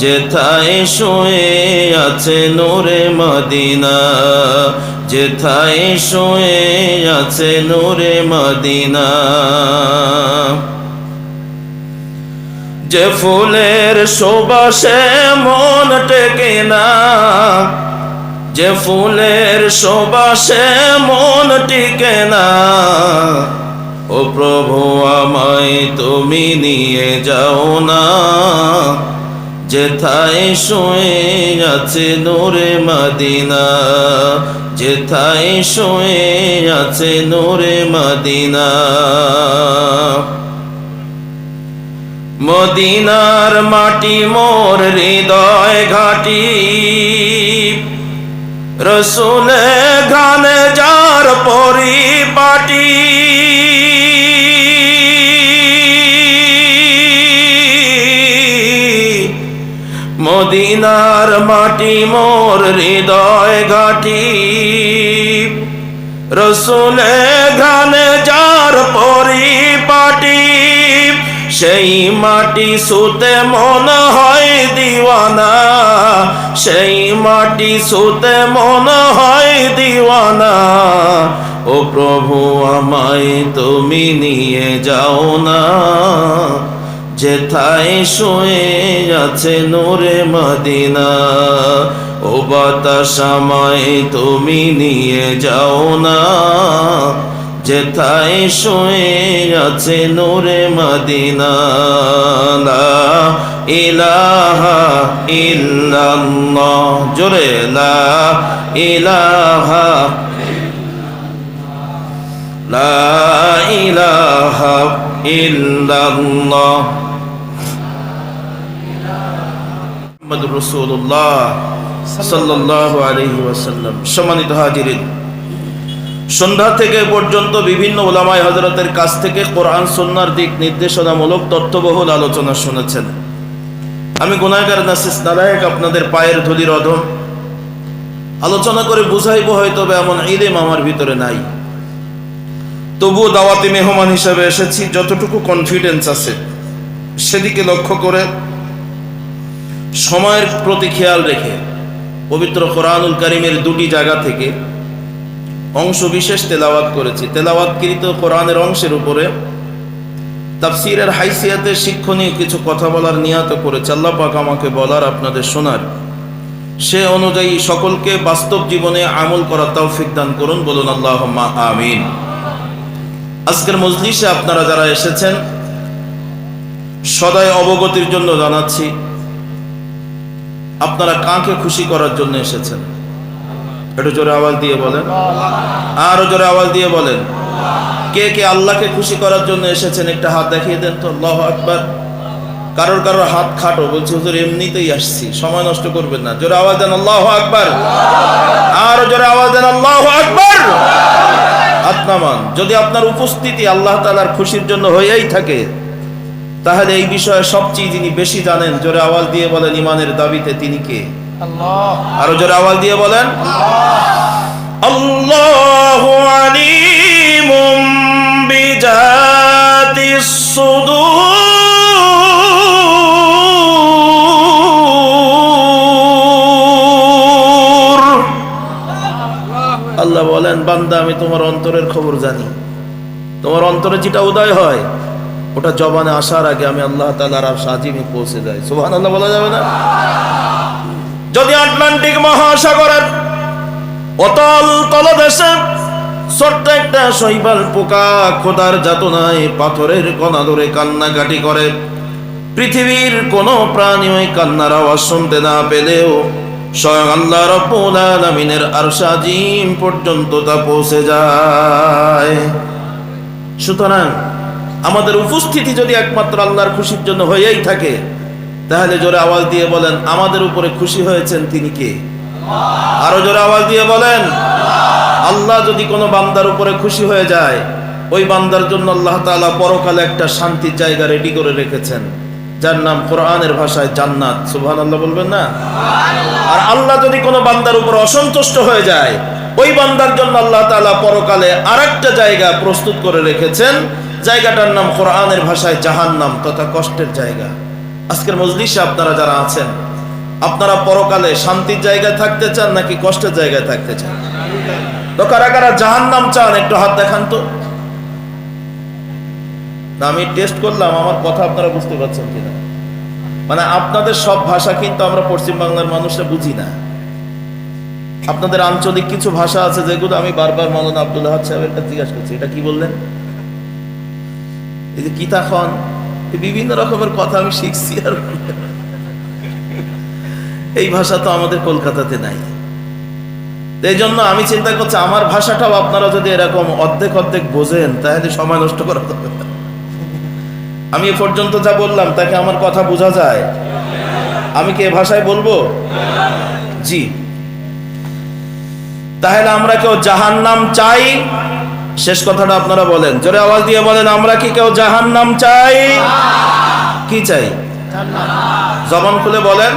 যেথায় শুয়ে আছে নূরে মদিনা, যেথায় শুয়ে আছে নূরে মদিনা। যে ফুলের সুবাসে মন টেকে না, যে ফুলের সুবাসে মন টিকে না। ও প্রভু আমায় তুমি নিয়ে যাও না। যেথায় শুয়ে আছে নূরে মদিনা, যেথায় শুয়ে আছে নূরে মদিনা। মদিনার মাটি মোর হৃদয় ঘাটি রসুলে গানে যার পরিপাটি। মদিনার মাটি মোর হৃদয় ঘাটি। রসুলে গানে যার পরিপাটি, সেই মাটি সুতে মন হয় দিওয়ানা। সেই মাটি সুতে মন হয় দিওয়ানা। ও প্রভু আমায় তুমি নিয়ে যাও না। যেথায় শুয়ে আছে নূরে মদিনা, ও বাতাস আমায় তুমি নিয়ে যাও না। যেথায় শুয়ে আছে নূরে মদিনা ইলাহা ইল্লাল্লাহ, জোরে লা ইলাহা লা ইলাহা ইল্লাল্লাহ। মুহাম্মদুর হাজিরিন, সন্ধ্যা থেকে পর্যন্ত বিভিন্ন ওলামায় হজরতের কাছ থেকে কোরআন সন্ন্যার দিক নির্দেশনামূলক তত্ত্ববহুল আলোচনা শুনেছেন। আমি গুনাগার নাসিস নালায়ক আপনাদের পায়ের ধুলির অধম। আলোচনা করে বুঝাইব হয়তো এমন ইলেম আমার ভিতরে নাই। তবুও দাওয়াতি মেহমান হিসেবে এসেছি, যতটুকু কনফিডেন্স আছে সেদিকে লক্ষ্য করে সময়ের প্রতি খেয়াল রেখে পবিত্র কোরআনুল করিমের দুটি জায়গা থেকে অংশ বিশেষ তেলাওয়াত করেছি। তেলাওয়াতকৃত কোরআনের অংশের উপরে তাফসিরের হাইসিয়াতে শিক্ষণীয় কিছু কথা বলার নিয়াত করেছে। আল্লাহ পাক আমাকে বলার আপনাদের শোনার। সে অনুযায়ী সকলকে বাস্তব জীবনে আমল করার তৌফিক দান করুন, বলুন আল্লাহ আমিন। আজকের মজলিসে আপনারা যারা এসেছেন, সদায় অবগতির জন্য জানাচ্ছি আপনারা কাকে খুশি করার জন্য এসেছেন? একটু জোরে আওয়াজ দিয়ে বলেন। আরও জোরে আওয়াজ দিয়ে বলেন। কে কে আল্লাহকে খুশি করার জন্য এসেছেন? একটা হাত দেখিয়ে দেন তো, আল্লাহ আকবার। কারোর কারোর হাত খাটো, বলছি, হুজুর, এমনিতেই আসছি, সময় নষ্ট করবেন না। জোরে আওয়াজ দেন, আল্লাহ আকবার। আরও জোরে আওয়াজ দেন, আল্লাহ আকবার। আত্মামান, যদি আপনার উপস্থিতি আল্লাহ তালার খুশির জন্য হয়েই থাকে তাহলে এই বিষয়ে সবচেয়ে যিনি বেশি জানেন জোরে আওয়াজ দিয়ে বলেন ইমানের দাবিতে তিনি কে? আরও জোরে আওয়াজ দিয়ে বলেন আল্লাহ বলেন বান্দা আমি তোমার অন্তরের খবর জানি। তোমার অন্তরে যেটা উদয় হয় ওটা জবানে আসার আগে আমি আল্লাহ তালার সাজিমে পৌঁছে যাই। সুহান আল্লাহ বলা যাবে না? যদি আটলান্টিক মহাসাগরের অতল তলদেশে ছোট্ট একটা শৈবাল পোকা খোদার যাতনায় পাথরের কণা ধরে কান্নাকাটি করে, পৃথিবীর কোনো প্রাণী ওই কান্নার আওয়াজ শুনতে না পেলেও স্বয়ং আল্লাহ রব্বুল আলামিনের আরশাজিম পর্যন্ত তা পৌঁছে যায়। সুতরাং আমাদের উপস্থিতি যদি একমাত্র আল্লাহর খুশির জন্য হয়েই থাকে তাহলে জোরে আওয়াজ দিয়ে বলেন আমাদের উপরে খুশি হয়েছেন তিনি কে? আরও জোরে আওয়াজ দিয়ে বলেন আল্লাহ যদি কোনো বান্দার উপরে খুশি হয়ে যায় ওই বান্দার জন্য আল্লাহ তাআলা পরকালে একটা শান্তির জায়গা রেডি করে রেখেছেন যার নাম কোরআনের ভাষায় জান্নাত। সুবহানাল্লাহ বলবেন না? আর আল্লাহ যদি কোনো বান্দার উপর অসন্তুষ্ট হয়ে যায় ওই বান্দার জন্য আল্লাহ তাআলা পরকালে আরেকটা জায়গা প্রস্তুত করে রেখেছেন জায়গাটার নাম কোরআনের ভাষায় জাহান্নাম তথা কষ্টের জায়গা। আজকের মজলিসে আপনারা যারা আছেন, আপনারা পরকালে শান্তির জায়গায় থাকতে চান নাকি কষ্টের জায়গায় থাকতে চান? তো কারা কারা জাহান নাম চান, একটু হাত দেখান তো। আমি টেস্ট করলাম, আমার কথা আপনারা বুঝতে পারছেন কিনা? মানে আপনাদের সব ভাষা কিন্তু আমরা পশ্চিম বাংলার মানুষরা বুঝি না। আপনাদের আঞ্চলিক কিছু ভাষা আছে যেগুলো আমি বারবার মৌলানা আব্দুল সাহেবের কাছে জিজ্ঞাসা করছি, এটা কি বললেন? যে কিতা খন বিভিন্ন রকমের কথা আমি শিখছি আর এই ভাষা তো আমাদের কলকাতাতে নাই। এই জন্য আমি চিন্তা করছি, আমার ভাষাটাও আপনারা যদি এরকম অর্ধেক অর্ধেক বোঝেন, তাহলে সময় নষ্ট করা যাবে। আমি এ পর্যন্ত যা বললাম, তাকে আমার কথা বোঝা যায়। আমি কি এ ভাষায় বলব? জি। তাহলে আমরা কেউ জাহান নাম চাই শেষ কথাটা আপনারা বলেন। জোরে আওয়াজ দিয়ে বলেন, আমরা কি কেউ জাহান নাম চাই? কি চাই? জবান খুলে বলেন।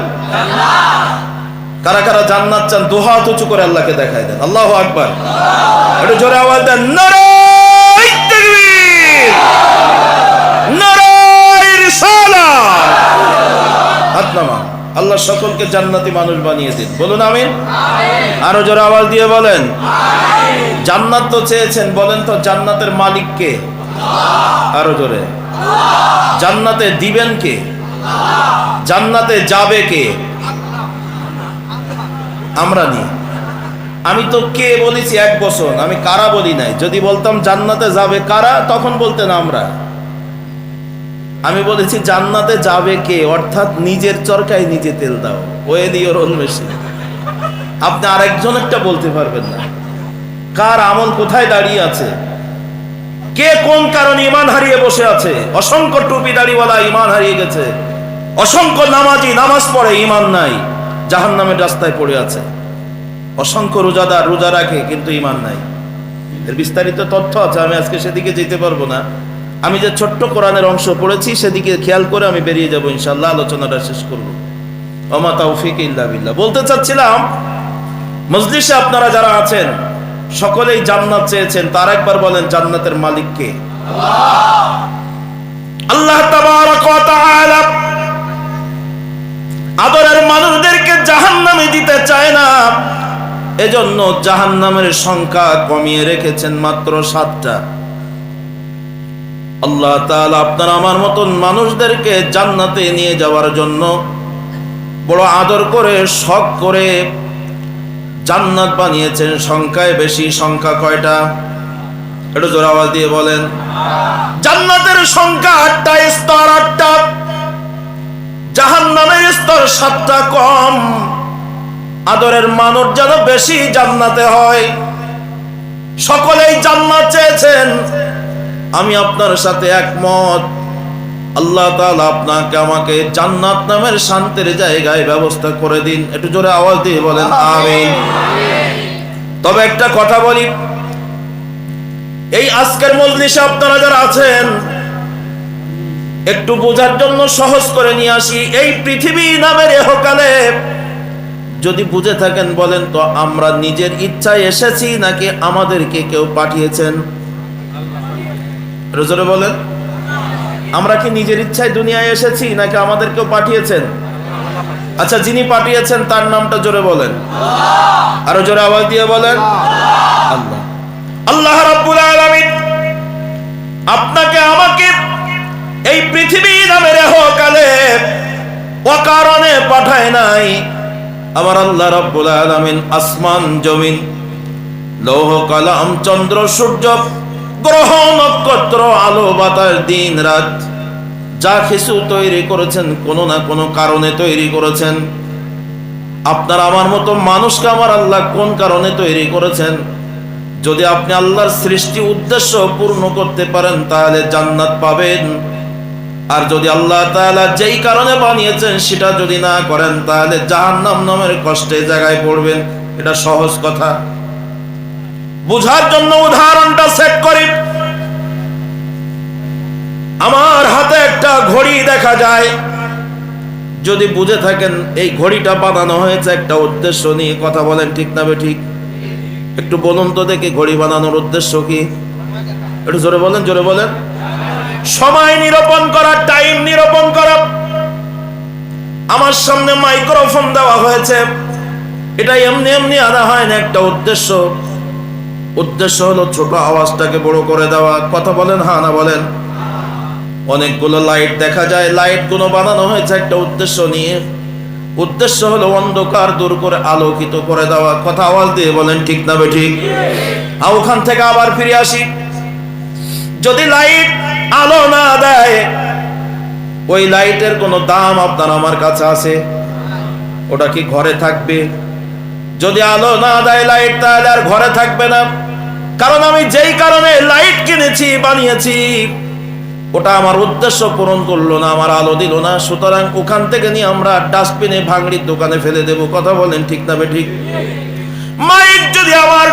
কারা কারা জান্নাত চান দুহাত উঁচু করে আল্লাহকে দেখায় দেন। আল্লাহ আকবার। একটু জোরে আওয়াজ দেন আল্লাহ সকলকে জান্নাতি মানুষ বানিয়ে দিন। বলুন আমিন। আরও জোরে আওয়াজ দিয়ে বলেন জান্নাত তো চেয়েছেন, বলেন তো জান্নাতের মালিক কে? আরও জোরে। জান্নাতে দিবেন কে? জান্নাতে যাবে কে? আমরা নি। আমি তো কে বলেছি? এক বছর আমি কারা বলি নাই? যদি বলতাম জান্নাতে যাবে কারা, তখন বলতেন আমরা। আমি বলেছি, জান্নাতে যাবে কে? অর্থাৎ নিজের চরকায় নিজে তেল দাও। ওয়ে দিও রোল মেশিন। আপনি আরেকজন একটা বলতে পারবেন না। কার আমল কোথায় দাঁড়িয়ে আছে? কে কোন কারণে ইমান হারিয়ে বসে আছে? অসংখ্য টুপি দাড়িওয়ালা ইমান হারিয়ে গেছে। অসংখ্য নামাজি নামাজ পড়ে ইমান নাই জাহান নামের রাস্তায় পড়ে আছে। অসংখ্য রোজাদার রোজা রাখে কিন্তু ইমান নাই। এর বিস্তারিত তথ্য আছে, আমি আজকে সেদিকে যেতে পারব না। আমি যে ছোট্ট কোরআনের অংশ পড়েছি, সেদিকে খেয়াল করে আমি বেরিয়ে যাব ইনশাল্লাহ আলোচনাটা শেষ করব। ওমা তৌফিক ইল্লা বিল্লাহ। বলতে চাচ্ছিলাম, মজলিসে আপনারা যারা আছেন সকলেই জান্নাত চেয়েছেন, তার একবার বলেন, জান্নাতের মালিক কে? আল্লাহ আদরের মানুষদেরকে জাহান্নামে দিতে চায় না। এজন্য জাহান্নামের সংখ্যা কমিয়ে রেখেছেন মাত্র সাতটা। আল্লাহ তাআলা আপনার আমার মতন মানুষদেরকে জান্নাতে নিয়ে যাওয়ার জন্য বড় আদর করে, শখ করে জান্নাত বানিয়েছেন, সংখ্যায় বেশি, সংখ্যা কয়টা? একটু জোর আওয়াজ দিয়ে বলেন। জান্নাতের সংখ্যা আটটা, স্তর আটটা। জাহান্নামের স্তর সাতটা কম। আদরের মানুষ যেন বেশি জান্নাতে হয়। সকলেই জান্নাত চেয়েছেন। আমি আপনার সাথে একমত। আল্লাহ তাআলা আপনাকে আমাকে জান্নাত নামের শান্তির জায়গায় ব্যবস্থা করে দিন। একটু জোরে আওয়াজ দিয়ে বলেন, আমিন। তবে একটা কথা বলি, এই আজকের মজলিসে আপনারা যারা আছেন, একটু বোঝার জন্য সহজ করে নিয়ে আসি। এই পৃথিবী নামের এহকালে যদি বুঝে থাকেন বলেন তো, আমরা নিজের ইচ্ছায় এসেছি নাকি আমাদেরকে কেউ পাঠিয়েছেন? একটু জোরে বলেন। আমরা কি নিজের ইচ্ছায় দুনিয়ায় এসেছি নাকি আমাদেরকেও পাঠিয়েছেন? আচ্ছা যিনি পাঠিয়েছেন তার নামটা জোরে বলেন। আরও জোরে আওয়াজ দিয়ে বলেন। আল্লাহ। আল্লাহ রাব্বুল আলামিন আপনাকে আমাকে এই পৃথিবী নামের কালে অকারণে পাঠায় নাই। আমার আল্লাহ রাব্বুল আলামিন আসমান, জমিন, লৌহ, কালাম, চন্দ্র, সূর্য গ্রহ নক্ষত্র, আলো, বাতাস, দিন, রাত, যা কিছু তৈরি করেছেন, কোনো না কোনো কারণে তৈরি করেছেন। আপনার আমার মতো মানুষকে আমার আল্লাহ কোন কারণে তৈরি করেছেন? যদি আপনি আল্লাহর সৃষ্টি উদ্দেশ্য পূর্ণ করতে পারেন, তাহলে জান্নাত পাবেন। আর যদি আল্লাহ তাআলা যেই কারণে বানিয়েছেন, সেটা যদি না করেন, তাহলে জাহান্নাম নামের কষ্টে জায়গায় পড়বেন। এটা সহজ কথা। বুঝার জন্য উদাহরণটা সেট করি। আমার হাতে একটা ঘড়ি দেখা যায়। যদি বুঝে থাকেন, এই ঘড়িটা বানানো হয়েছে একটা উদ্দেশ্য নিয়ে কথা বলেন, ঠিক না বে ঠিক? একটু বলুন তো দেখি, ঘড়ি বানানোর উদ্দেশ্য কি? একটু জোরে বলেন জোরে বলেন। সময় নিরূপণ করা টাইম নিরূপণ করা। আমার সামনে মাইক্রোফোন দেওয়া হয়েছে। এটা এমনি এমনি আনা হয় না, একটা উদ্দেশ্য। উদ্দেশ্য হলো ছোট আওয়াজটাকে বড় করে দেওয়া। কথা বলেন হ্যাঁ না বলেন? অনেকগুলো লাইট দেখা যায়। লাইটগুলো বানানো হয়েছে একটা উদ্দেশ্য নিয়ে। উদ্দেশ্য হলো অন্ধকার দূর করে আলোকিত করে দেওয়া। কথা আওয়াজ দিয়ে বলেন, ঠিক না ঠিক? আর ওখান থেকে আবার ফিরে আসি। যদি লাইট আলো না দেয়, ওই লাইটের কোনো দাম আপনার আমার কাছে আছে? ওটা কি ঘরে থাকবে? যদি আলো না দেয় লাইট তাহলে আর ঘরে থাকবে না। কারণ আমি যেই কারণে লাইট কিনেছি, বানিয়েছি, ওটা আমার উদ্দেশ্য পূরণ করল না, আমার আলো দিল না। সুতরাং ওখান থেকে নিয়ে আমরা ডাস্টবিনে ভাঙড়ির দোকানে ফেলে দেব। কথা বলেন ঠিক না ঠিক মাইক যদি আমার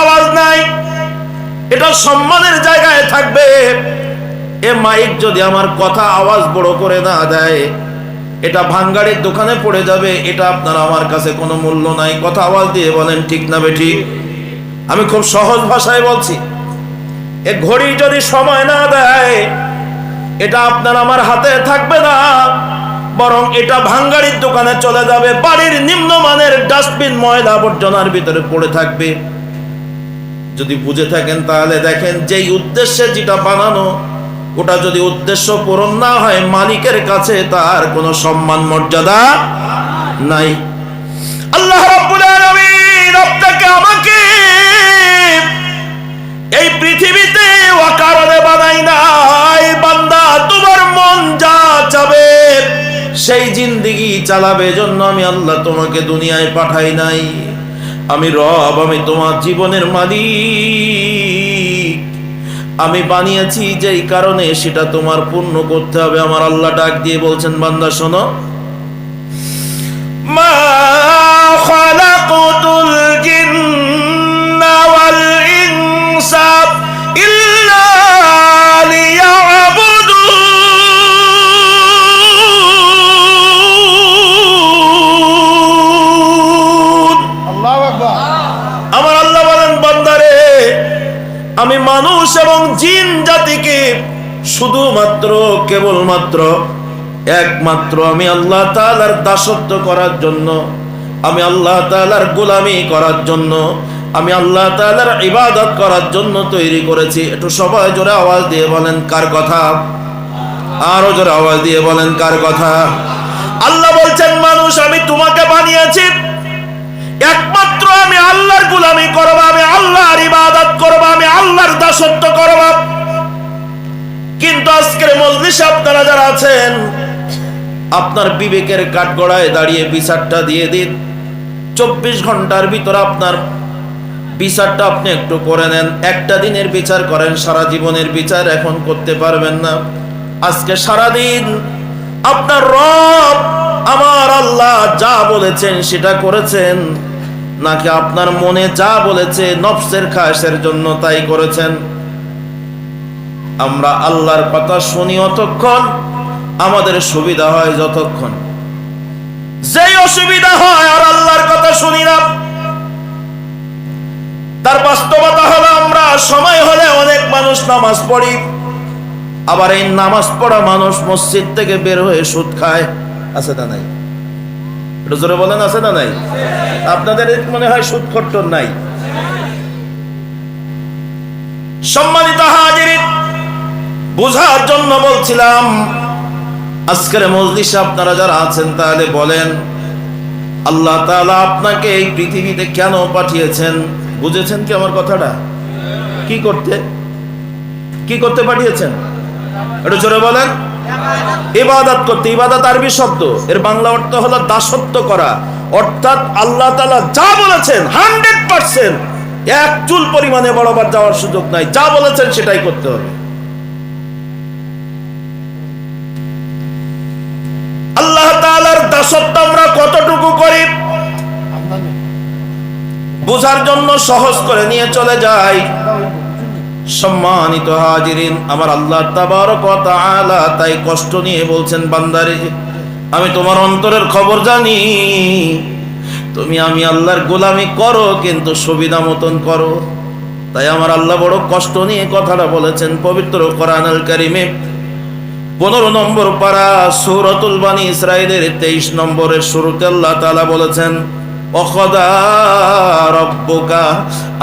আওয়াজ নাই, এটা সম্মানের জায়গায় থাকবে। এ মাইক যদি আমার কথা আওয়াজ বড় করে না দেয় এটা ভাঙ্গাড়ির দোকানে পড়ে যাবে, এটা আপনার আমার কাছে কোনো মূল্য নাই। কথা আওয়াজ দিয়ে বলেন, ঠিক না বে ঠিক? আমি খুব সহজ ভাষায় বলছি, এ ঘড়ি যদি সময় না দেয়, এটা আপনার আমার হাতে থাকবে না, বরং এটা ভাঙ্গাড়ির দোকানে চলে যাবে, বাড়ির নিম্নমানের ডাস্টবিন ময়লা আবর্জনার ভিতরে পড়ে থাকবে। যদি বুঝে থাকেন তাহলে দেখেন, যেই উদ্দেশ্যে যেটা বানানো ওটা যদি উদ্দেশ্য পূরণ না হয়, মালিকের কাছে তার কোনো সম্মান, মর্যাদা নাই। আল্লাহ আমাকে এই পৃথিবীতে অকারণে বানাই নাই। বান্দা, তোমার মন যা চাবে সেই জিন্দিগি চালাবে জন্য আমি আল্লাহ তোমাকে দুনিয়ায় পাঠাই নাই। আমি রব, আমি তোমার জীবনের মালিক। আমি বানিয়েছি যেই কারণে সেটা তোমার পূর্ণ করতে হবে। আমার আল্লাহ ডাক দিয়ে বলছেন, বান্দা শোনো। মা মানুষ এবং জিন জাতিকে শুধুমাত্র, কেবলমাত্র একমাত্র আমি আল্লাহ তাআলার দাসত্ব করার জন্য, আমি আল্লাহ তাআলার গোলামি করার জন্য, আমি আল্লাহ তাআলার ইবাদত করার জন্য তৈরি করেছি। একটু সবাই জোরে আওয়াজ দিয়ে বলেন, কার কথা? আরও জোরে আওয়াজ দিয়ে বলেন, কার কথা? আল্লাহ বলছেন, মানুষ, আমি তোমাকে বানিয়েছি একমাত্র আমি আল্লাহর গুলামি করব, আমি আল্লাহর ইবাদত করব, আমি আল্লাহর দাসত্ব করব। কিন্তু আজকের মজলিসে আপনারা যারা আছেন, আপনার বিবেকের কাঠগড়ায় দাঁড়িয়ে বিচারটা দিয়ে দিন। চব্বিশ ঘণ্টার ভিতরে আপনার বিচারটা আপনি একটু করে নেন। একটা দিনের বিচার করেন, সারা জীবনের বিচার এখন করতে পারবেন না। আজকে সারা দিন আপনার রব আমার আল্লাহ যা বলেছেন সেটা করেছেন, নাকি আপনার মনে যা বলেছে নফসের খায়েশের জন্য তাই করেছেন? আমরা আল্লাহর কথা শুনি অতক্ষণ, আমাদের সুবিধা হয় যতক্ষণ। যেই অসুবিধা হয় আর আল্লাহর কথা শুনি না। তার বাস্তবতা হলো আমরা সময় হলে অনেক মানুষ নামাজ পড়ি, আবার এই নামাজ পড়া মানুষ মসজিদ থেকে বের হয়ে সুদ খায়। আছে না নাই? একটু জোরে বলেন, আছে না নাই? আপনাদের মনে হয় সুদ খট্টর নাই? সম্মানিত হাজির বোঝার জন্য বলছিলাম, আজকের মজলিসে আপনারা যারা আছেন, তাহলে বলেন, আল্লাহ তাআলা আপনাকে এই পৃথিবীতে কেন পাঠিয়েছেন? বুঝেছেন কি আমার কথাটা? কি করতে? কি করতে পাঠিয়েছেন? একটু জোরে বলেন। ইবাদত করতে, ইবাদত আরবি শব্দ। এর বাংলা অর্থ হলো দাসত্ব করা। অর্থাৎ আল্লাহ তাআলা যা বলেছেন, হান্ড্রেড পার্সেন্ট এক চুল পরিমাণে বরাবর যাওয়ার সুযোগ নাই। যা বলেছেন সেটাই করতে হবে। আল্লাহ তাআলার দাসত্ব আমরা কতটুকু করি? বোঝার জন্য সহজ করে নিয়ে চলে যাই। সম্মানিত হাজিরিন, আমার আল্লাহ ওয়া তাআলা তাই কষ্ট নিয়ে বলছেন, বান্দারে, আমি তোমার অন্তরের খবর জানি। তুমি আমি আল্লাহর গোলামি করো, কিন্তু সুবিধা মতন করো। তাই আমার আল্লাহ বড় কষ্ট নিয়ে কথাটা বলেছেন, পবিত্র কোরআনুল কারিমে পনেরো নম্বর পারা সৌরতুল বানী ইসরায়েলের তেইশ নম্বরের শুরুতে আল্লাহ তালা বলেছেন রব্বকা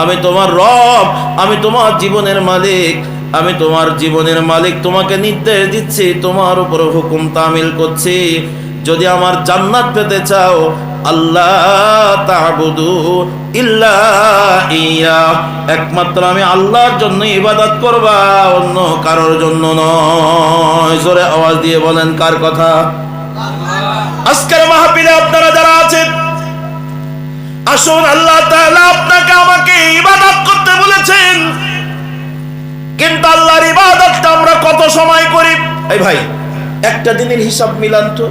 আমি তোমার রব আমি তোমার জীবনের মালিক আমি তোমার জীবনের মালিক তোমাকে নির্দেশ দিচ্ছি তোমার উপর হুকুম তামিল করছি। যদি আমার জান্নাত পেতে চাও আল্লাহ ইল্লা ইয়া। একমাত্র আমি আল্লাহর জন্য ইবাদত করবা অন্য কারোর জন্য নয়। জোরে আওয়াজ দিয়ে বলেন কার কথা? আজকের মাহফিলে আপনারা যারা আছেন আসুন, আল্লাহ আপনাকে আমাকে ইবাদত করতে বলেছেন। কিন্তু আল্লাহর ইবাদতটা আমরা কত সময় করি? এই ভাই, একটা দিনের হিসাব মিলান তো।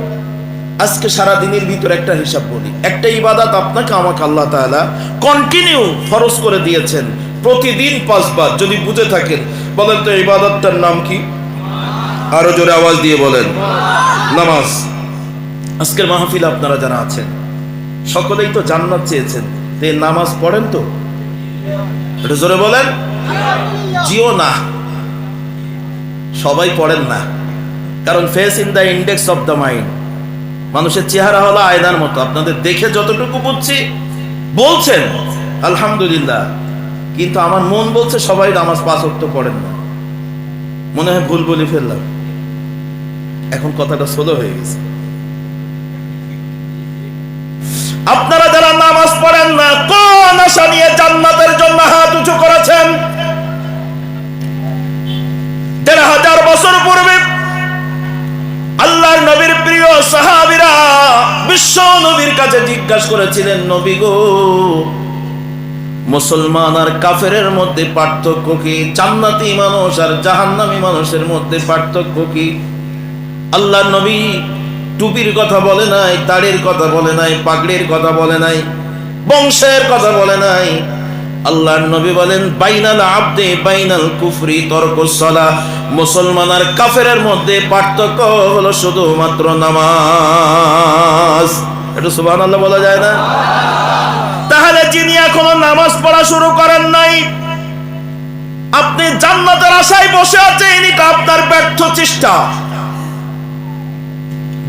আজকে সারা দিনের ভিতর একটা হিসাব বলি। একটা ইবাদত আপনাকে আমাকে আল্লাহ তাআলা কন্টিনিউ ফরজ করে দিয়েছেন। প্রতিদিন পাঁচবার, যদি বুঝে থাকেন। বলেন তো, ইবাদতটার নাম কি? আরও জোরে আওয়াজ দিয়ে বলেন। নামাজ। আজকের মাহফিল আপনারা যারা আছেন সকলেই তো জান্নাত চেয়েছেন। তে নামাজ পড়েন তো? জোরে বলেন। জিও না। সবাই পড়েন না। কারণ face in the index of the mind. মানুষের চেহারা হলো আয়নার মতো। আপনাদের দেখে যতটুকু বুঝছি, বলছেন, আলহামদুলিল্লাহ। কিন্তু আমার মন বলছে সবাই নামাজ পাঁচ ওয়াক্ত পড়েন না। মনে হয় ভুল বলে ফেললাম। এখন কথাটা সোলো হয়ে গেছে। আপনারা যারা নামাজ পড়েন না, কোন আশা নিয়ে জান্নাতের জন্য হাত উঁচু করেছেন? দেড় হাজার বছর পূর্বে নবীর প্রিয় সাহাবীরা বিশ্ব নবীর কাছে জিজ্ঞাসা করেছিলেন, নবী গো, মুসলমান আর কাফেরের মধ্যে পার্থক্য কি? জান্নাতি মানুষ আর জাহান্নামী মানুষের মধ্যে পার্থক্য কি? আল্লাহ নবী টুপির কথা বলে নাই দাড়ির কথা বলে নাই, পাগড়ির কথা বলে নাই, বংশের কথা বলে নাই। আল্লাহর নবী বলেন, বাইনাল আবদে বাইনাল কুফরি তর্কসলা। মুসলমান আর কাফেরের মধ্যে পার্থক্য হলো শুধুমাত্র নামাজ। এটা সুবহানাল্লাহ বলা যায় না? তাহলে যিনি এখনও নামাজ পড়া শুরু করেন নাই, আপনি জান্নাতের আশায় বসে আছেন এটা আপনার ব্যর্থ চেষ্টা।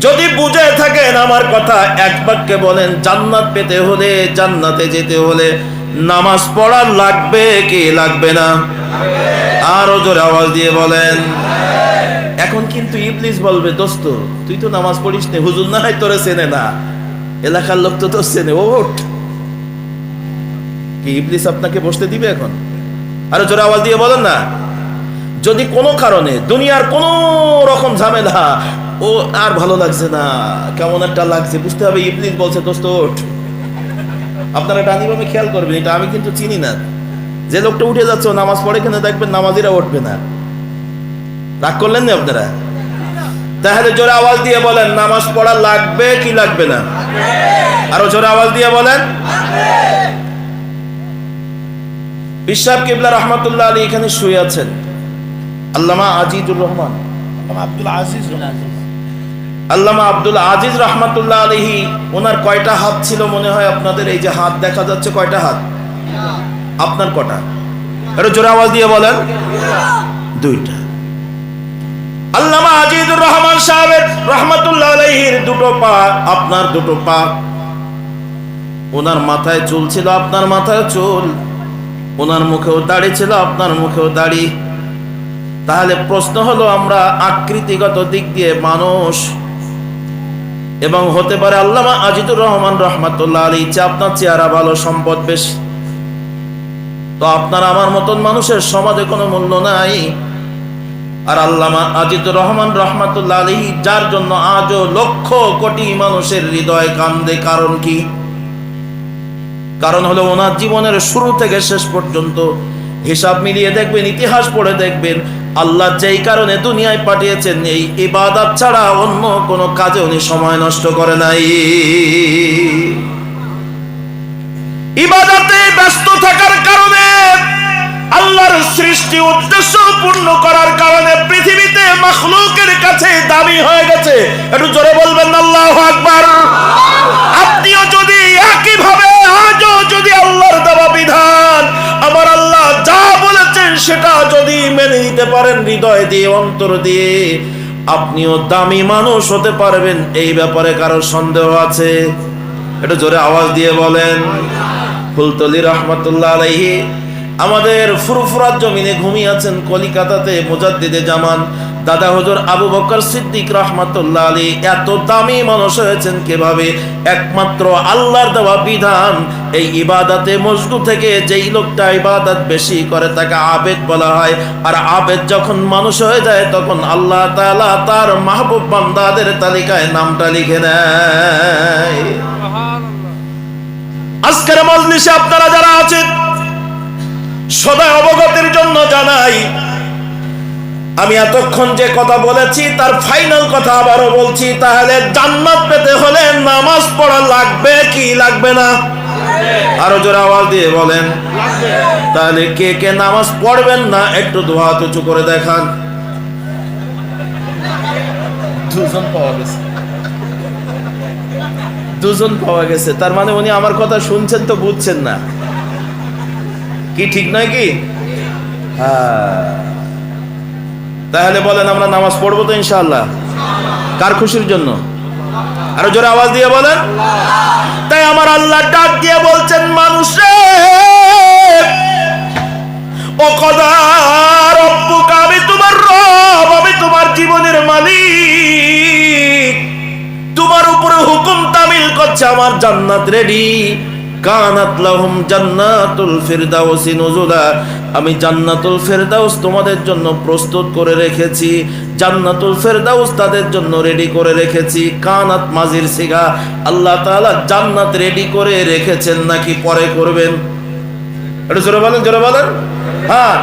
যদি বুঝে থাকেন আমার কথা, এক বাক্যে বলেন, জান্নাত পেতে হলে জান্নাতে যেতে হলে নামাজ পড়া লাগবে কি লাগবে না? আরও জোরে আওয়াজ দিয়ে বলেন। এখন কিন্তু ইবলিস বলবে, দোস্ত, তুই তো নামাজ পড়িস নে, হুজুর না হয় তোরে চেনে না। এলাকার লোক তো তোর চেনে, ওঠ। কি ইবলিস আপনাকে বসতে দিবে এখন? আরও জোরে আওয়াজ দিয়ে বলেন না। যদি কোনো কারণে দুনিয়ার কোনো রকম ঝামেলা ও আর ভালো লাগছে না। কেমন একটা লাগছে, বুঝতে হবে, ইবলিস বলছে, দোস্ত, ওঠ। আপনারা ডানিভাবে খেয়াল করবেন, এটা আমি কিন্তু চিনি না। যে লোকটা উঠে যাচ্ছে নামাজ পড়ে কেন দেখবেন নামাজিরা উঠবে না। রাগ করলেন না আপনারা? তাহলে জোরে আওয়াজ দিয়ে বলেন, নামাজ পড়া লাগবে কি লাগবে না? আরও জোরে আওয়াজ দিয়ে বলেন বিশ্বাব কিবলা রহমতুল্লাহ আলী এখানে শুয়ে আছেন। আল্লামা আজিজুর রহমান। আব্দুল আজিজ আল্লামা আব্দুল আজিজ রহমাতুল্লাহ আলহি ওনার কয়টা হাত ছিল মনে হয় আপনাদের? এই যে হাত দেখা যাচ্ছে, কয়টা হাত? আপনার কটা? একটু জোরে আওয়াজ দিয়ে বলেন। দুইটা। আল্লামা আজিজুর রহমান সাহেবের রহমতুল্লাহ আলহির দুটো পা, আপনার দুটো পা। ওনার মাথায় চুল ছিল, আপনার মাথায় চুল। ওনার মুখেও দাড়ি ছিল, আপনার মুখেও দাড়ি। তাহলে প্রশ্ন হলো, আমরা আকৃতিগত দিক দিয়ে মানুষ এবং হতে পারে আল্লামা আজিদুর রহমান রহমাতুল্লাহ আলী ইচ্ছে আপনার চেহারা ভালো, সম্পদ বেশি। তো আপনার আমার মতন মানুষের সমাজে কোনো মূল্য নাই। আর আল্লামা আজিদুর রহমান রহমাতুল্লাহ আলী যার জন্য আজও লক্ষ কোটি মানুষের হৃদয় কান্দে, কারণ কি? কারণ হলো ওনার জীবনের শুরু থেকে শেষ পর্যন্ত হিসাব মিলিয়ে দেখবেন, ইতিহাস পড়ে দেখবেন আল্লাহ যেই কারণে দুনিয়ায় পাঠিয়েছেন, এই ইবাদত ছাড়া অন্য কোনো কাজে উনি সময় নষ্ট করে নাই। ইবাদতে ব্যস্ত থাকার কারণে, আল্লাহর সৃষ্টি উদ্দেশ্য পূর্ণ করার কারণে পৃথিবীতে মখলুকের কাছে দামি হয়ে গেছে। একটু জোরে বলবেন, আল্লাহ আকবার। আপনিও যদি একইভাবে, আজও যদি আল্লাহর দেওয়া বিধান, আমার আল্লাহ যা বলেছেন সেটা মেনে নিতে পারেন হৃদয় দিয়ে, অন্তর দিয়ে। আপনিও দামি মানুষ হতে পারবেন, এই ব্যাপারে কারও সন্দেহ আছে? এটা জোরে আওয়াজ দিয়ে বলেন। ফুলতলি রহমতুল্লাহ আলাইহি। আমাদের ফুরফুরার জমিনে ঘুমিয়ে আছেন কলিকাতাতে মুজাদ্দিদে জামান। দাদা হজর আবু বকর সিদ্দিক রহমতুল্লাহ আলী এত দামি মানুষ হয়েছেন কীভাবে? একমাত্র আল্লাহর দেওয়া বিধান এই ইবাদাতে মজগু থেকে যেই লোকটা ইবাদত বেশি করে তাকে আবেদ বলা হয়। আর আবেদ যখন মানুষ হয়ে যায় তখন আল্লাহ তাআলা তার মাহবুব বান্দাদের তালিকায় নামটা লিখে নেয়। আজকের মজলিসে আপনারা যারা আছেন সদা অবগতির জন্য জানাই আমি এতক্ষণ যে কথা বলেছি, তার ফাইনাল কথা আবারও বলছি, তাহলে জান্নাত পেতে হলে নামাজ পড়া লাগবে কি লাগবে না? আরও জোরে আওয়াজ দিয়ে বলেন। তাহলে কে কে নামাজ পড়বেন না, একটু দোয়া উঁচু করে দেখান। দুজন পাওয়া গেছে। দুজন পাওয়া গেছে। তার মানে উনি আমার কথা শুনছেন তো বুঝছেন না। কি ঠিক নয় কি? হ্যাঁ। তাহলে বলেন আমরা নামাজ পড়ব তো ইনশাল্লাহ কার খুশির জন্য? আরও জোরে আওয়াজ দিয়ে বলেন। তাই আমার আল্লাহ ডাক দিয়ে বলছেন মানুষের ও কদার আমি তোমার রব, আমি তোমার জীবনের মালিক। তোমার উপরে হুকুম তামিল করছে, আমার জান্নাত রেডি। জান্নাতুল আমি জান্নাতুল ফেরদাউস তোমাদের জন্য প্রস্তুত করে রেখেছি। জান্নাতুল ফেরদাউস তাদের জন্য রেডি করে রেখেছি। কানাত মাজির সিগা। আল্লাহ তাআলা জান্নাত রেডি করে রেখেছেন নাকি পরে করবেন? এটা জোরে বলেন জোরে বলেন। হ্যাঁ।